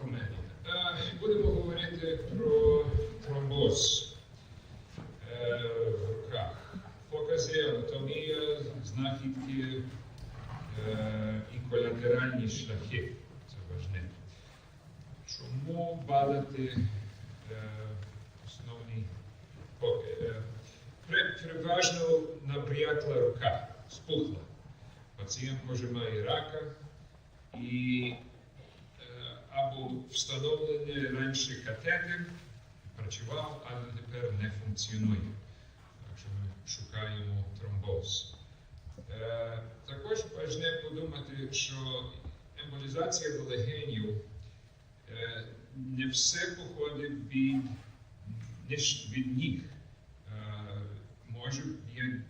комедія. Е, Будемо говорити про тромбоз е, в руках. Покази, анатомія, знахідки е, і колатеральні шляхи. Це важливо. Чому бадати основні поки? Переважно набрякла рука, спухла. Пацієнт може має рака і або встановлений раніше катетер, працював, але тепер не функціонує. Так що ми шукаємо тромбоз. Е, також важливо подумати, що емболізація легенів е, не все походить від, від ніг. Е, може є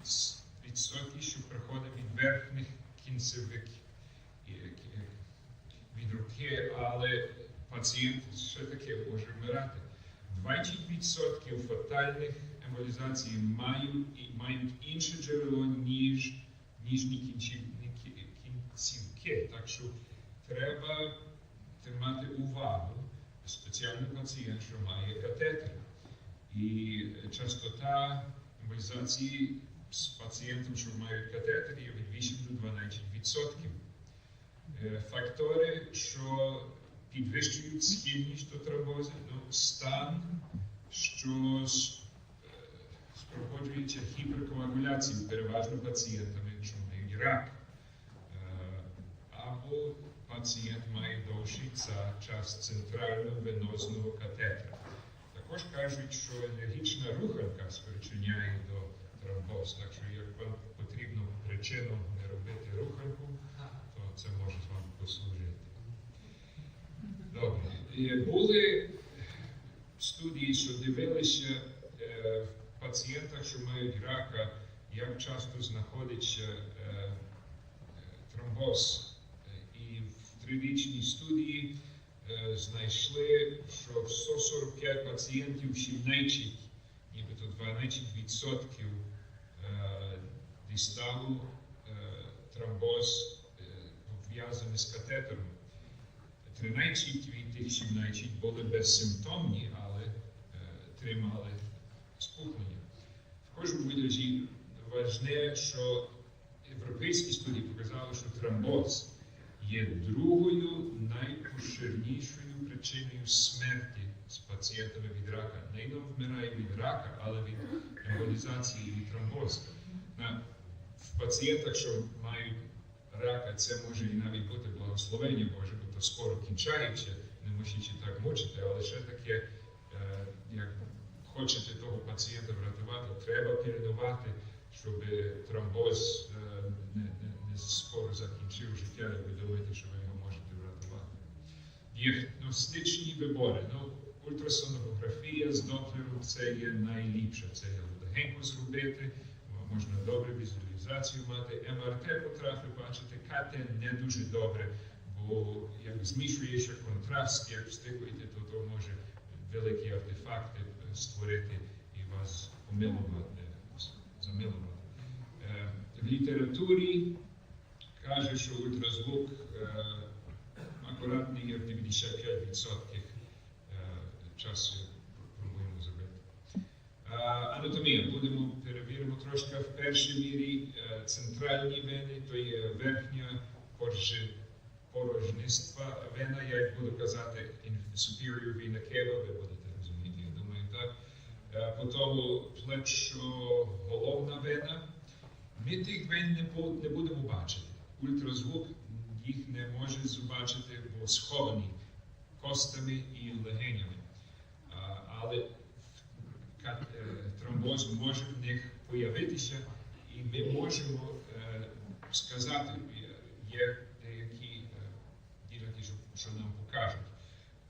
відсотки, що приходить від верхніх кінцевих і- і- від руки, але пацієнт все таки може вмирати. 20% фатальних емболізацій мають, мають інше джерело, ніж ніжні кінцівки. Так що треба тримати увагу, спеціально пацієнт, що має катетер. І частота емболізації з пацієнтом, що мають катетер, є від 8 до 12%. Е, Фактори, що підвищують схильність до тромбозу, ну, стан, що е, спроводжується гіперкоагуляцією, переважно пацієнтами, що мають рак. Е, Або пацієнт має довший за час центрального венозного катетера. Також кажуть, що енергічна руханка спричиняє до тромбоз, так що як вам потрібно причину не робити руханку, то це може вам послужити. Добре. Е, Були студії, що дивилися е, в пацієнтах, що мають рака, як часто знаходиться е, тромбоз. І в трирічній студії е, знайшли, що в 145 пацієнтів 17, нібито 12% е, дістало е, тромбоз е, пов'язаний з катетером. 13 від тих 17 були безсимптомні, але е, тримали спухнення. В кожному вигляді важне, що європейські студії показали, що тромбоз є другою найпоширенішою причиною смерті з пацієнтами від рака. Не вмирає від рака, але від емболізації від тромбозу. В пацієнтах, що мають рака, це може і навіть бути благословення Боже, бо то скоро кінчається, не мусячи так мучити, але ще таке, е, як хочете того пацієнта врятувати, треба передавати, щоб тромбоз е, не, не, не скоро закінчив життя, як ви думаєте, що ви його можете врятувати. Діагностичні вибори. Ну, ультрасонографія з доплеру це є найліпше. Це є легенько зробити, можна добре візуалізацію мати. МРТ потрапив бачити, КТ не дуже добре, бо як змішуєш контраст, як встикуєте, то, то може великі артефакти створити і вас помилувати, замилувати. Е, В літературі каже, що ультразвук е, акуратний в 95% е, часу Анатомія. Будемо перевіримо трошки в першій мірі е, центральні вени, то є верхня порожництва вена, я як буду казати, superior vena cava, ви будете розуміти, я думаю, так. Е, Потім плечо-головна вена. Ми тих вен не, будемо бачити. Ультразвук їх не може побачити, бо сховані костами і легенями. Але ка- е, тромбоз може в них появитися, і ми можемо е, сказати, є- деякі е, ділянки, що, нам покажуть.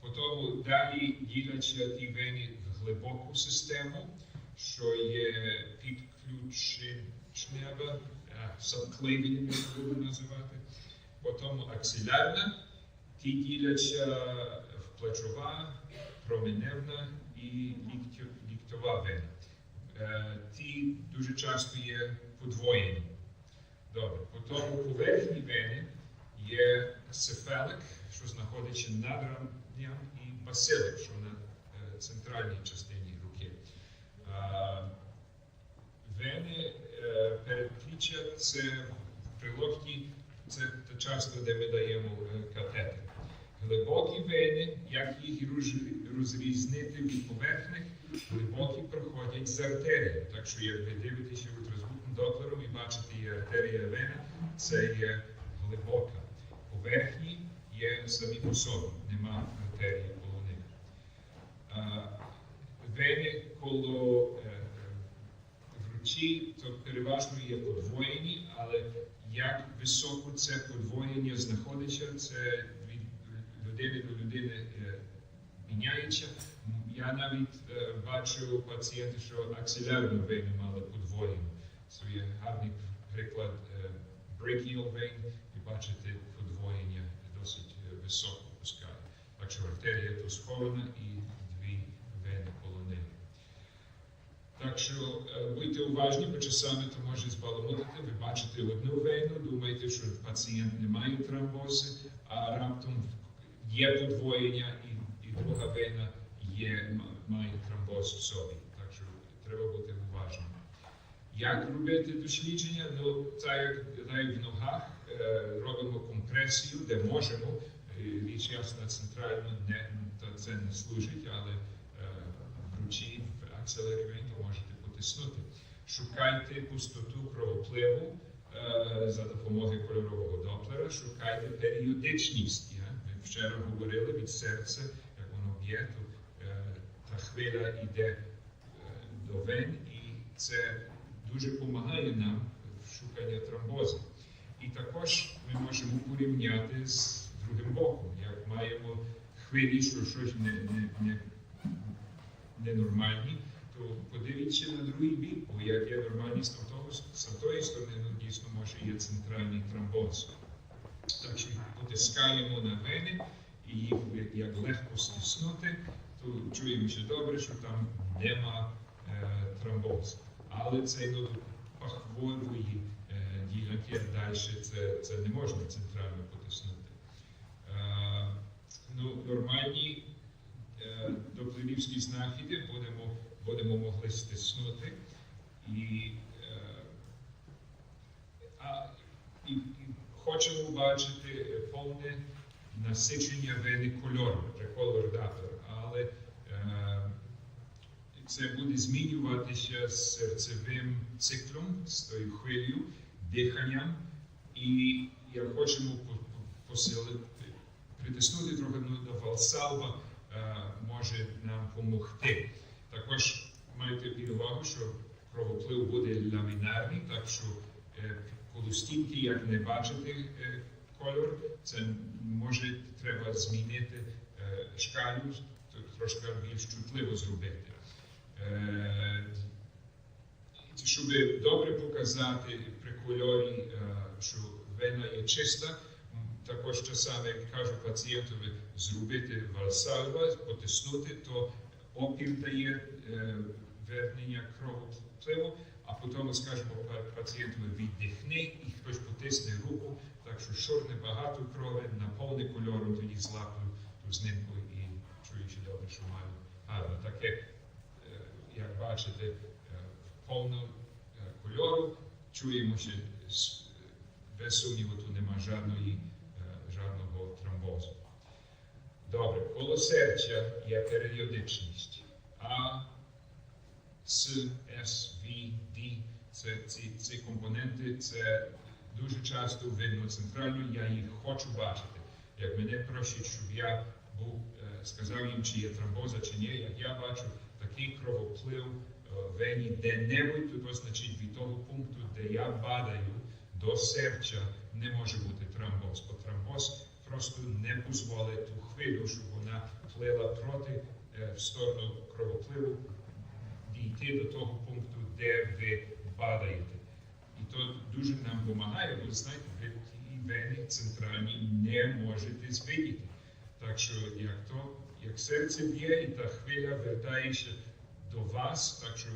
Потім далі діляться ті вени в глибоку систему, що є підключенева, subclavian, ми будемо називати. Потім аксилярна, ті діляться в плечова, променевна і ліктю- вена. Е, Ті дуже часто є подвоєні. Добре, потім поверхні вени є цефалик, що знаходиться над рамням, і басилик, що на е, центральній частині руки. А, Вени е, передпліччя це в прилокті, це часто, де ми даємо е, катетер. Глибокі вени, як їх розрізнити від поверхних, глибокі проходять з артерії. Так що, як ви дивитеся ультразвуком доплером і бачите, є артерія вена, це є глибока. Поверхні є самі по собі, нема артерії коло них. Вени коло е, е, вручі, то переважно є подвоєні, але як високо це подвоєння знаходиться, це від людини до людини е, міняється. Я навіть е, бачу пацієнта, що аксилярну вену мали подвоєну. Це є гарний приклад е, brachial vein, і бачите подвоєння досить е, високо пускає. Так що артерія тут схована і дві вени коло неї. Так що будьте уважні, бо часами то може збаламутити. Ви бачите одну вену, думаєте, що пацієнт не має тромбози, а раптом є подвоєння і, і друга вена є, м- має тромбоз в собі. Так що треба бути уважним. Як робити дослідження? Ну, так як в ногах е, робимо компресію, де можемо. Е, Річ ясна центрально не, це не служить, але е, в ручі, в акселерівені можете потиснути. Шукайте пустоту кровопливу за допомогою кольорового доплера, шукайте періодичність. Ми вчора говорили від серця, як воно б'є, то хвиля йде е, до вен, і це дуже допомагає нам в шуканні тромбозу. І також ми можемо порівняти з другим боком, як маємо хвилі, що щось не, не, не, ненормальні, то подивіться на другий бік, бо як є нормальність з тої сторони, ну, дійсно може є центральний тромбоз. Так що потискаємо на вени і їх як- легко стиснути, чуємо, що добре, що там нема е, тромбозу. Але це ну, пахворої е, ділянки далі це, це не можна центрально потиснути. Е, ну, нормальні е, доплерівські знахіди будемо, будемо могли стиснути. І, е, а, і, і хочемо бачити повне насичення вени кольору, реколордатор, але е, це буде змінюватися з серцевим циклом, з тою хвилею, диханням. І як хочемо по- по- посилити, притиснути трохи до валсалва, е, може нам допомогти. Також майте під увагу, що кровоплив буде ламінарний, так що е, коло стінки, як не бачите кольор, це може треба змінити шкалю, трошки більш чутливо зробити. Е, щоб добре показати при кольорі, е, що вена є чиста, також часами, як кажу пацієнтові, зробити вальсальва, потиснути, то опір дає е, вернення кровопливу, а потім скажемо пацієнтові віддихни і хтось потисне руку, так що шорне багато крові, наповни кольором, тоді злаплю ту знімку і добре, що маю гарно. Таке, е, як бачите, е, повно е, кольору, чуємо, що без сумніву тут нема жодної, жодного тромбозу. Добре, коло серця є періодичність. А, С, С, В, Д, це ці, ці компоненти, це дуже часто видно центрально, я їх хочу бачити. Як мене просять, щоб я був, сказав їм, чи є тромбоза, чи ні, як я бачу такий кровоплив е, вені де-небудь, то, значить від того пункту, де я бадаю до серця, не може бути тромбоз. Бо тромбоз просто не дозволить ту хвилю, щоб вона плила проти е, в сторону кровопливу, дійти до того пункту, де ви бадаєте. І то дуже нам допомагає, бо знаєте, ви ті вени центральні не можете звидіти. Так що як то, як серце б'є, і та хвиля вертається до вас, так що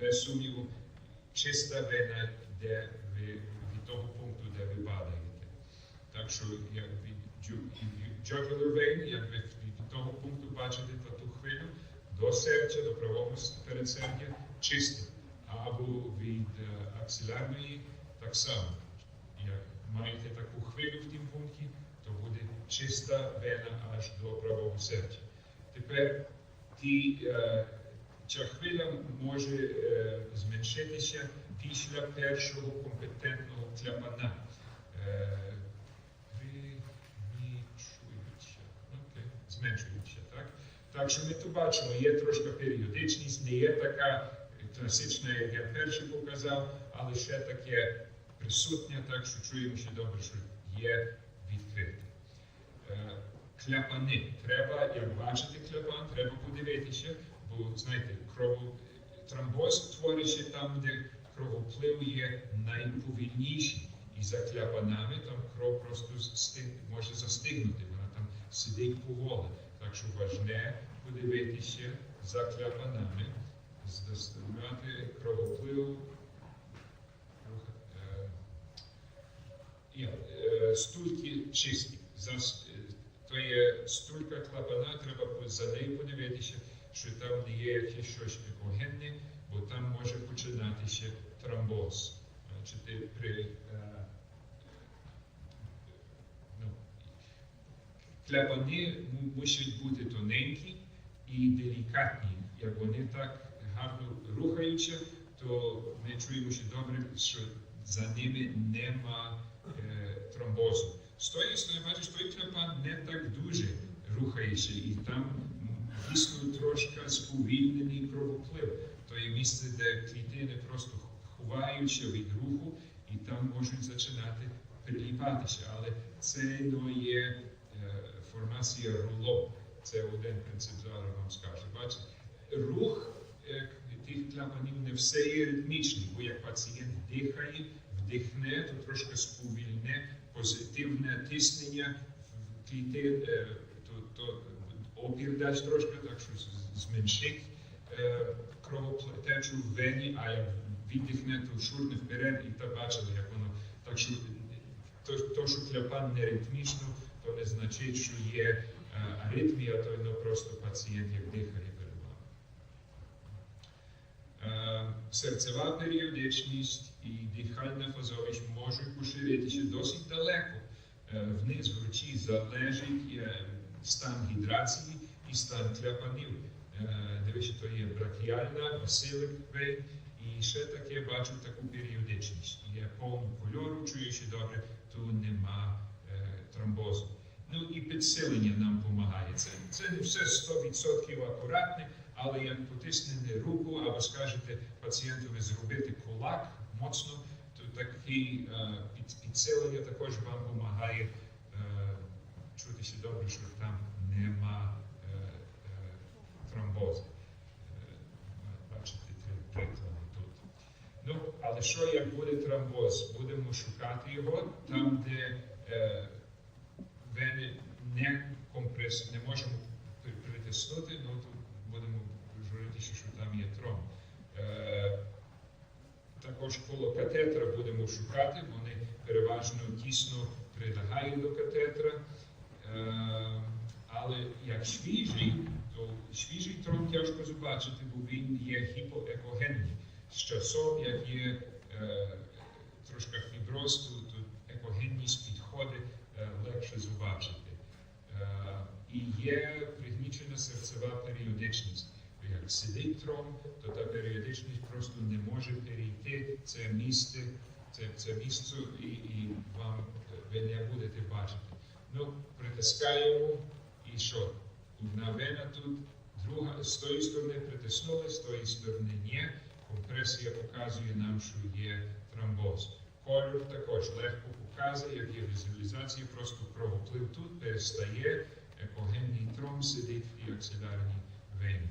без сумніву чиста вена, де ви від того пункту, де ви падаєте. Так що як ju- jugular vein, як ви від того пункту бачите ту хвилю, до серця, до правого передсердя, чисте. Або від е, аксилярної так само. Як маєте таку хвилю в тім пункті, то буде чиста вена аж до правого серця. Тепер ті, е, ця хвиля може е, зменшитися після першого компетентного кляпана. Е, Зменшується, так? Так що ми тут бачимо, є трошки періодичність, не є така класична, як я перший показав, але ще таке присутнє, так що чуємо ще добре, що є відкрите. Е, Кляпани. Треба, як бачите кляпан, треба подивитися, бо знаєте, кров, тромбоз твориться там, де кровоплив є найповільніший. І за кляпанами там кров просто стиг, може застигнути, вона там сидить поволі. Так що важне подивитися за кляпанами, здостигнати кровоплив. Е, е, стульки чисті. То є стулька клапана, треба за нею подивитися, що там не є якесь щось екогенне, бо там може починатися тромбоз. Значить, при, е, ну, клапани мусять бути тоненькі і делікатні. Як вони так гарно рухаються, то ми чуємо, що добре, що за ними нема е, тромбозу. Тої сторони, бачиш, той клапан не так дуже рухається, і там дійсно трошки сповільнений кровоплив. То є місце, де клітини просто ховаються від руху, і там можуть починати приліпатися. Але це не є е, формація руло. Це один принцип зараз вам скаже. Бачите, рух тих клапанів не все є ритмічний, бо як пацієнт дихає, вдихне, то трошки сповільне позитивне тиснення в клітин, е, то, то опір дасть трошки, так що зменшить е, кровотечу в вені, а як віддихне, то шурне вперед, і та бачили, як воно. Так що то, то, що кляпан не ритмічно, то не значить, що є е, аритмія, то ну, просто пацієнт як дихає перед вами. Е, Серцева періодичність і дихальна фазовість можуть поширитися досить далеко. Е, Вниз в руці залежить е, стан гідрації і стан кляпанів. Е, Дивіться, то є брахіальна, басилик і ще таке бачу таку періодичність. Є повну кольору, чую, що добре, тут нема тромбозу. Ну і підсилення нам допомагає. Це не все 100% акуратне, але як потиснете руку або скажете пацієнтові зробити кулак моцно, то такі е, підсилення також вам допомагає е, чутися добре, що там нема е, тромбозу. Бачите три тут. Ну, але що як буде тромбоз? Будемо шукати його там, де вени не компрес, не можемо притиснути, ну будемо тромб. Е, також коло катетра будемо шукати, вони переважно тісно прилягають до катетра. Е, але як свіжий, то свіжий тромб тяжко побачити, бо він є гіпоекогенний. З часом, як є е, трошки фіброз, то екогенність підходить е, легше побачити. Е, і є пригнічена серцева періодичність. Як сидить тромб, то та періодичність просто не може перейти це місце, це, це місце, і, і вам ви не будете бачити. Ну, притискаємо і що? Одна вена тут, друга з тої сторони притиснули, з тої сторони ні. Компресія показує нам, що є тромбоз. Кольор також легко показує, як є візуалізація, просто кровоплив тут перестає, екогенний тромб сидить і аксилярні вені.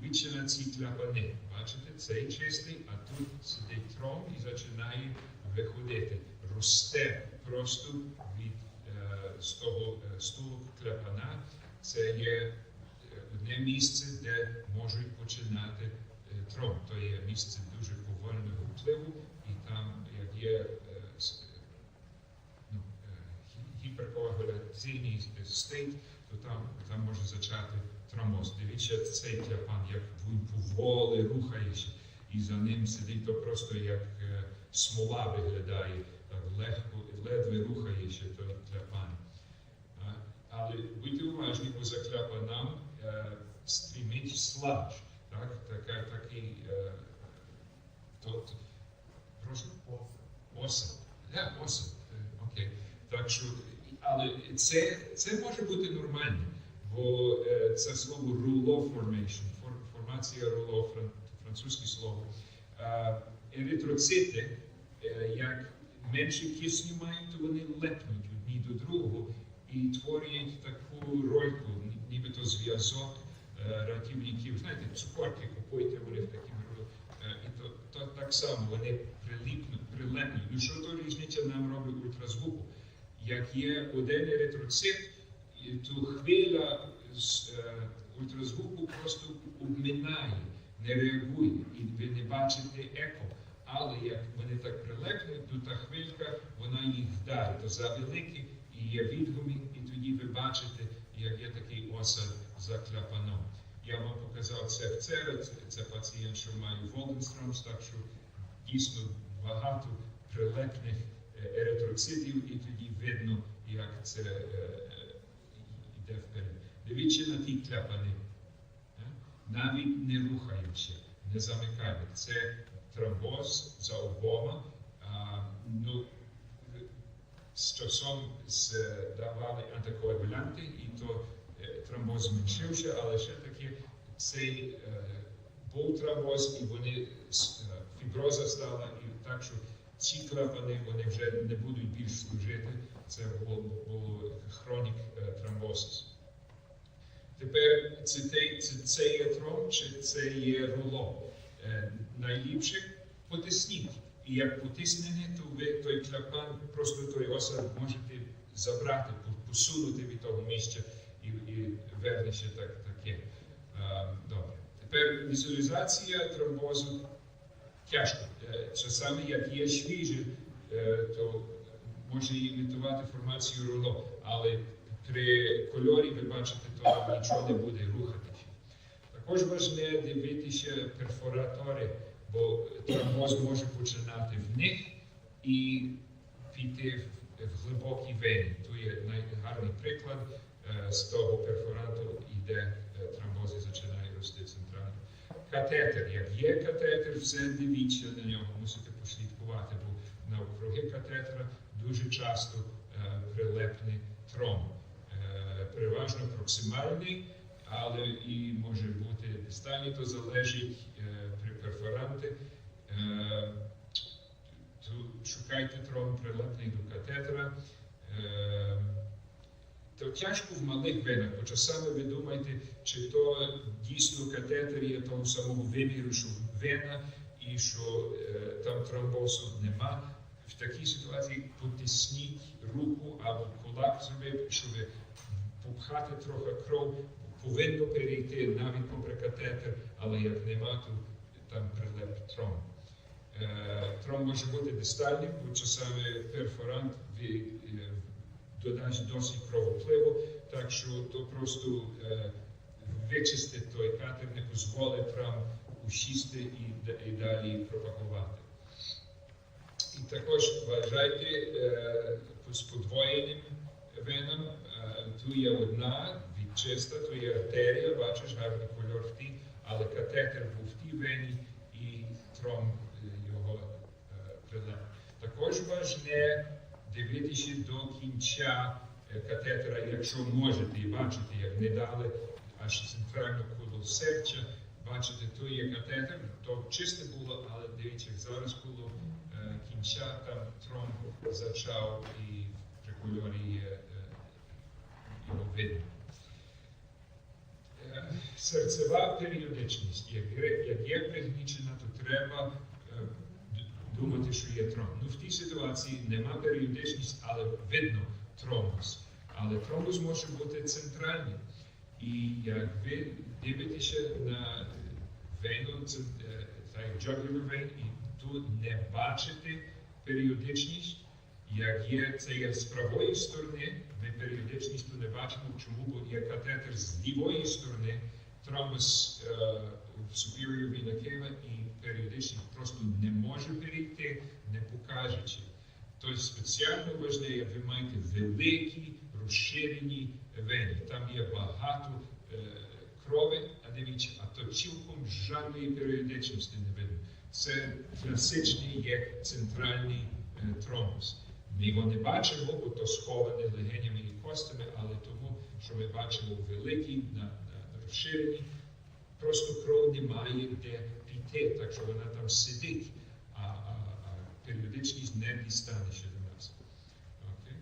Дивіться на ці клапани. Бачите, цей чистий, а тут сидить тромб і починає виходити. Росте просто від е, з того е, стулу клапана. Це є е, одне місце, де можуть починати тромб. То є місце дуже повольного впливу, і там як є ну, гіперкоагуляційний стейт, то там, там може зачати тромбоз. Дивіться, цей кляпан, як він поволі рухається, і за ним сидить, то просто як е, смола виглядає, так легко, ледве рухається той кляпан. Але будьте уважні, бо за кляпаном е, стрімить слаж. Так, така, такий, е, то, то, прошу, осад. Да, осад. Окей. Так що, але це, це може бути нормально, бо е, це слово rouleau formation, фор- формація фран, французьке слово. Е, еритроцити, е, як менше кисню мають, то вони лепнуть одні до другого і творять таку рольку, ні- нібито зв'язок рятівників. Знаєте, цукорки купуйте, вони в такій І то, то так само вони прилепнуть. Ну що то різниця нам робить ультразвуку? Як є один еритроцит, то хвиля з е, ультразвуку просто обминає, не реагує, і ви не бачите еко. Але як вони так прилепнуть, то та хвилька, вона їх вдарить. То завеликі і є відгуми, і тоді ви бачите, як є такий осад за кляпаном. Я вам показав це вчора, це, це пацієнт, що має Волденстромс, так що дійсно багато прилепних еритроцитів, і тоді видно, як це е, е, йде вперед. Дивіться на ті кляпани. Е? Навіть не рухаючи, не замикають. Це тромбоз за обома. Ну, з часом давали антикоагулянти, і то е, тромбоз зменшився, але ще таки цей е, був тромбоз, і вони е, фіброза стала, і так що ці клапани вони вже не будуть більш служити. Це було хронік е, тромбозис. Тепер це, це, це є тром чи це є руло. Е, найліпше потисніть. І як потиснете, то ви той клапан, просто той осад можете забрати, посунути від того місця і, і верніше так, таке. Е, добре. Тепер візуалізація тромбозу тяжко. Е, Часами, як є свіже, е, то може імітувати формацію руло, але при кольорі ви бачите, то нічого не буде рухатися. Також важливо дивитися перфоратори, бо тромбоз може починати в них і піти в, глибокі вени. Тут є най- гарний приклад е, з того перфорату, іде е, тромбоз і починає рости центрально. Катетер, як є катетер, все дивіться на нього, мусите послідкувати, бо навкруги катетера дуже часто е, прилепний тромб. Е, переважно проксимальний, але і може бути дистальний, то залежить е, при перфоранти. Шукайте тромб прилепний до катетера. Е, то тяжко в малих венах, бо часами ви думаєте, чи то дійсно катетер є того самого виміру, що вена, і що е, там тромбозу нема. В такій ситуації потисніть руку або кулак собі, щоб попхати трохи кров, повинно перейти навіть попри катетер, але як нема, то там прилеп тромб. Е, Тромб може бути дистальним, бо часами перфорант е, досить кровопливу, так що то просто е, вичистить той катер, не дозволить там усісти і, і далі пропагувати. І також вважайте е, з подвоєним веном. Е, тут є одна відчиста, тут є артерія, бачиш гарний кольор в тій, але катетер був в тій вені і тром е, його е, прилеп. Також важне дивитися до кінця е, катетера, якщо можете, і бачите, як не дали аж центральну кулу серця, бачите, то є катетер, то чисте було, але дивіться, зараз було е, кінця, там тромб зачав і при кольорі е, його видно. Серцева періодичність, як, є- пригнічена, то треба думати, що є тромб. Ну, в тій ситуації нема періодичність, але видно тромбус. Але тромбус може бути центральний. І як ви дивитеся на вену, це е, jugular vein, і тут не бачите періодичність, Як є це є з правої сторони, ми періодичністю не бачимо, чому бо є катетер з лівої сторони, тромбос е, в superior vena cava і періодичність просто не може перейти, не покажучи. Тобто спеціально важливо, ви маєте великі розширені вени. Там є багато е, крови, а дивіться, а то цілком жодної періодичності не видно. Це класичний є центральний е, тромбус. Ми його не бачимо, бо то сховане легенями і костями, але тому, що ми бачимо великі на, на просто кров немає де піти, так що вона там сидить, а, а, а періодичність не дістане ще до нас. Окей?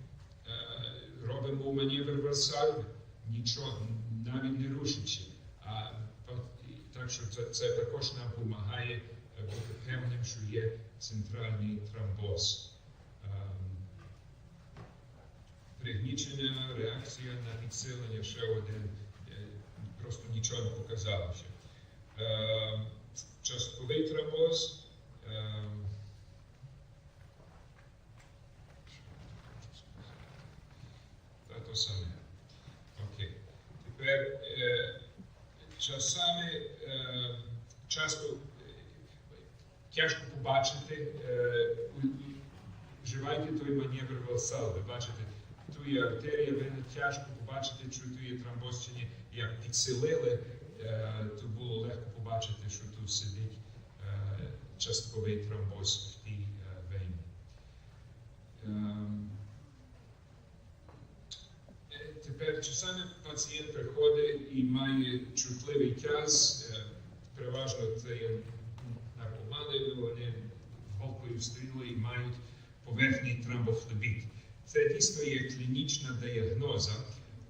Е, робимо маневр варсальви, нічого, навіть не рушичи. А, так що це, це також нам допомагає е, бути певним, що є центральний тромбоз. Ем, Пригнічення, реакція на підсилення ще один, просто нічого не показало ще. Ем, Частковий тромбоз. ем, Та то саме. Окей. Тепер е, часами е, часто е, тяжко побачити, е, вживайте той маневр Валсал. Ви бачите, ту є артерія, вена тяжко побачити, чи ту є тромбоз чи ні. Як підсилили, е, то було легко побачити, що тут сидить е, частковий тромбоз в тій е, вені. Ем, Тепер часами пацієнт приходить і має чутливий е, переважно це є наркомани, вони голкою стріли і мають поверхній тромбофлебіт. Це дійсно є клінічна діагноза,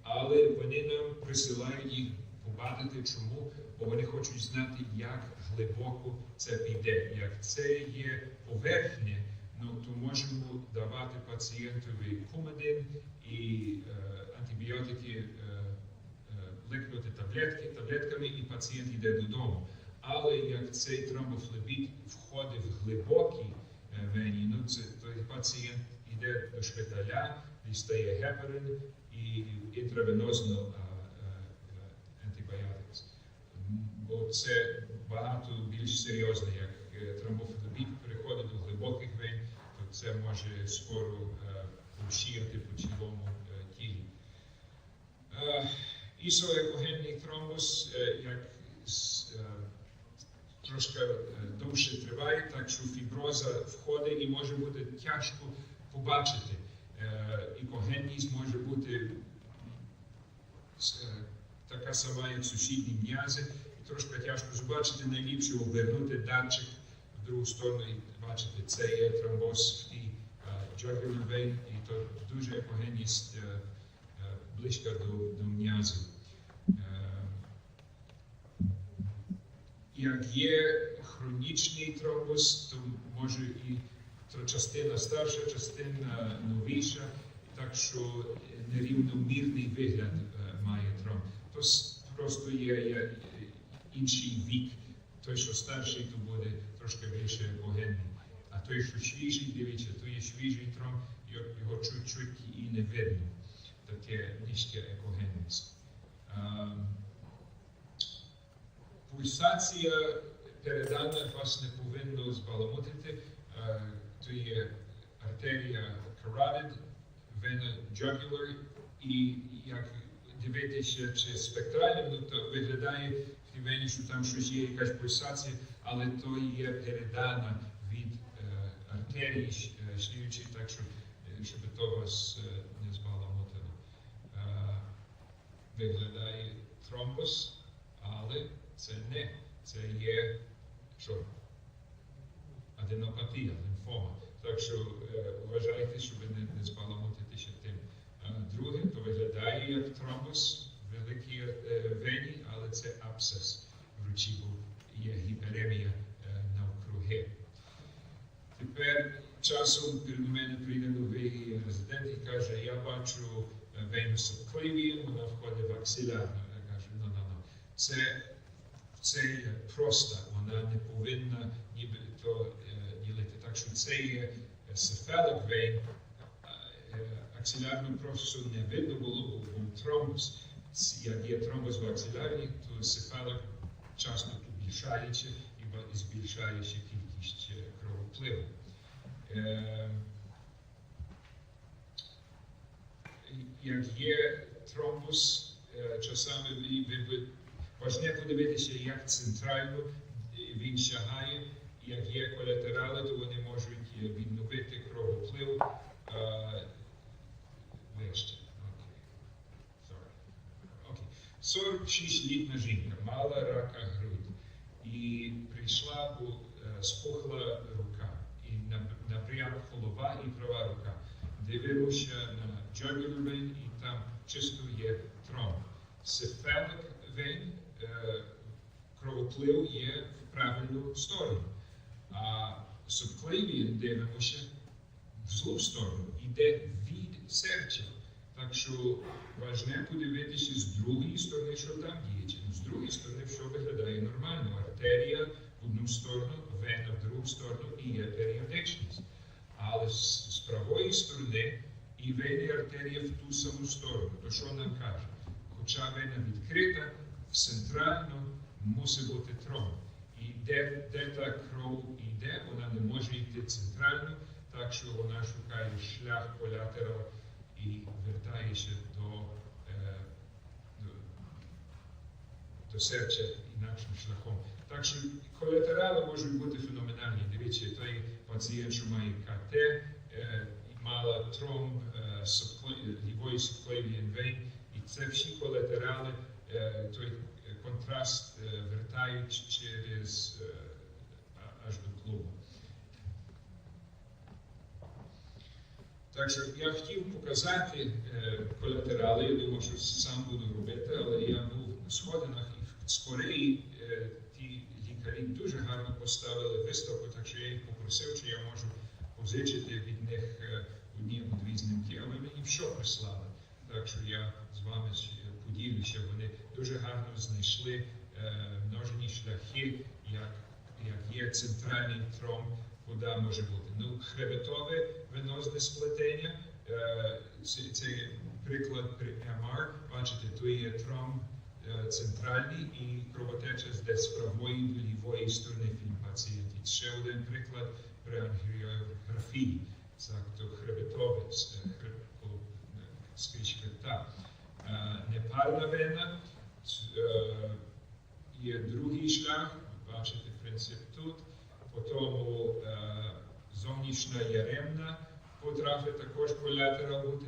але вони нам присилають їх побачити, чому, бо вони хочуть знати, як глибоко це піде. Як це є поверхня, ну то можемо давати пацієнтові кумадин і е, антибіотики, е, е, ликнути таблетки, таблетками, і пацієнт йде додому. Але як цей тромбофлебіт входить в глибокі е, вені, ну це той пацієнт йде до шпиталя, дістає гепарин і інтравенозно е, антибіотикс. Бо це багато більш серйозно, як е, тромбофлебіт переходить до глибоких вен, то це може скоро е, повшіяти по цілому е, тілі. Ісоекогенний тромбус, е, як трошки довше триває, так що фіброза входить і може бути тяжко побачити. Е, Ікогенність може бути е, така сама, як сусідні м'язи, і трошки тяжко побачити. Найліпше обернути датчик в другу сторону і бачити, це є тромбоз в тій jugular vein, і то дуже епогенність е, близька до, до м'язів. Як є хронічний тромбоз, то може і то частина старша, частина новіша, так що нерівномірний вигляд е, має тромб. То просто є, інший вік. Той, що старший, то буде трошки більше епогенний. А той, що свіжий, дивіться, то є свіжий тромб, його- чуть-чуть і не видно. Таке низьке екогенність. Ем, Пульсація передана вас не повинно збаламутити. Е, То є артерія carotid, вена jugular, і як дивитися, чи спектрально, ну, то виглядає в вені, що там щось є, якась пульсація, але то є передана від е, артерії е, так що, е, щоб то вас е, не збаламутило. Е, Виглядає тромбос, але це не. Це є що? Аденопатія, лимфома. Так що е, вважайте, щоб не, не збаламутитися тим. Е, друге, то виглядає як тромбос в великій е, вені, але це абсцес в руці, бо є гіперемія е, навкруги. Тепер часом перед мене прийде новий резидент і каже, я бачу е, вену субклевію, вона входить в аксилярну. Я кажу, ну, ну, ну. Це, це є проста, вона не повинна ніби то ділити. Так що це є cephalic vein, аксилярну не видно було, був тромбус. Як є тромбус в аксилярі, то сифалок часто побільшається і збільшається кількість е, кровопливу. Е, як є тромбус, е, часами ви важне подивитися, як центрально він сягає, як є колатерали, то вони можуть е, відновити кровоплив е, вище. Окей. Sorry. Окей. 46-літна жінка мала рака груди і прийшла, бо е, спухла рука. І на- напрям голова і права рука. Дивилася на jugular vein, і там чисто є тромб. Vein, е, кровоплив є в правильну сторону. А subclavian дивимося в злу сторону, йде від серця. Так що важне подивитися з другої сторони, що там діється. З другої сторони, що виглядає нормально. Артерія в одну сторону, вена в другу сторону і є періодичність. Але з, з правої сторони і вена і артерія в ту саму сторону. То що нам каже? Хоча вена відкрита, центрально мусить бути тромб. Де, де та кров йде, вона не може йти центрально, так що вона шукає шлях колятера і вертається до, е, до, до серця інакшим шляхом. Так що колатерали можуть бути феноменальні. Дивіться, той пацієнт, що має КТ, е, мала тромб е, лівої subclavian vein, і це всі колатерали, е, той контраст е, вертають через е, аж до клубу. Так що я хотів показати е, колатерали, я думав, що сам буду робити, але я був на сходинах і з Кореї ті лікарі дуже гарно поставили виставку, так що я їх попросив, чи я можу позичити від них е, одні або дві знімки, але мені все прислали. Так що я з вами ще поділюся. Вони дуже гарно знайшли е, множені шляхи, як, як є центральний тромб, куди може бути. Ну, хребетове венозне сплетення, е, це, це приклад при МР. Бачите, то є тромб е, центральний і кровотеча десь з правої до лівої сторони пацієнтів. Ще один приклад при ангіографії. Це то хребетове, хреб, скрізь хребта. Е, є другий шлях, бачите принцип тут. Потім е, зовнішня яремна потрапить також колатерал бути.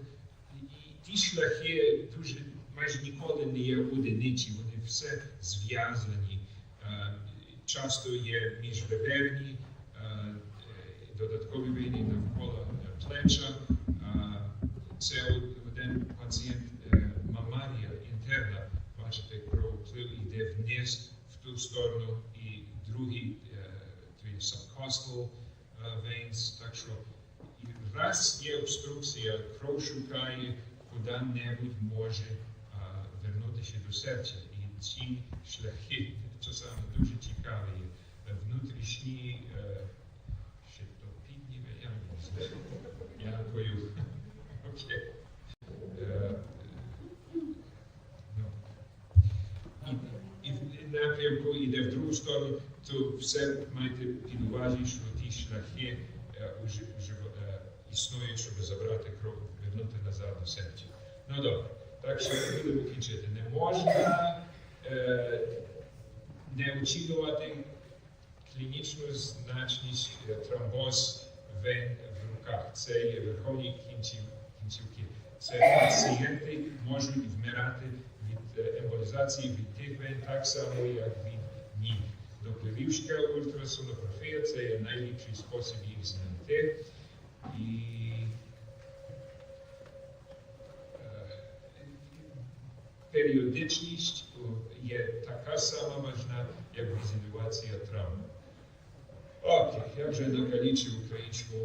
І, ті шляхи дуже майже ніколи не є одиниці, вони все зв'язані. Е, часто є міжбедерні, е, додаткові війни навколо плеча. Це один пацієнт інтерна, бачите, кровоплив йде вниз в ту сторону, і другий е, то є subcostal е, veins, так що і раз є обструкція, кров шукає, куди-небудь може е, вернутися до серця. І ці шляхи часами дуже цікаві. є. Е, Внутрішні е, щитопідні, я не знаю, Янкою. Окей. Е, ну. І, і в напрямку йде в другу сторону, то все маєте під увазі, що ті шляхи е, е, існують, щоб забрати кров, вернути назад до серця. Ну добре, так що будемо кінчити. Не можна е, не оцінювати клінічну значність е, тромбоз вен в руках. Це є верховні кінців, кінцівки. Це пацієнти можуть вмирати від е, емболізації від тих вен так само, як від ніг. Допливівська ультрасонографія це є найліпший спосіб їх знайти. І е, періодичність о, є така сама важна, як візуалізація травми. Окей, я вже накалічив українську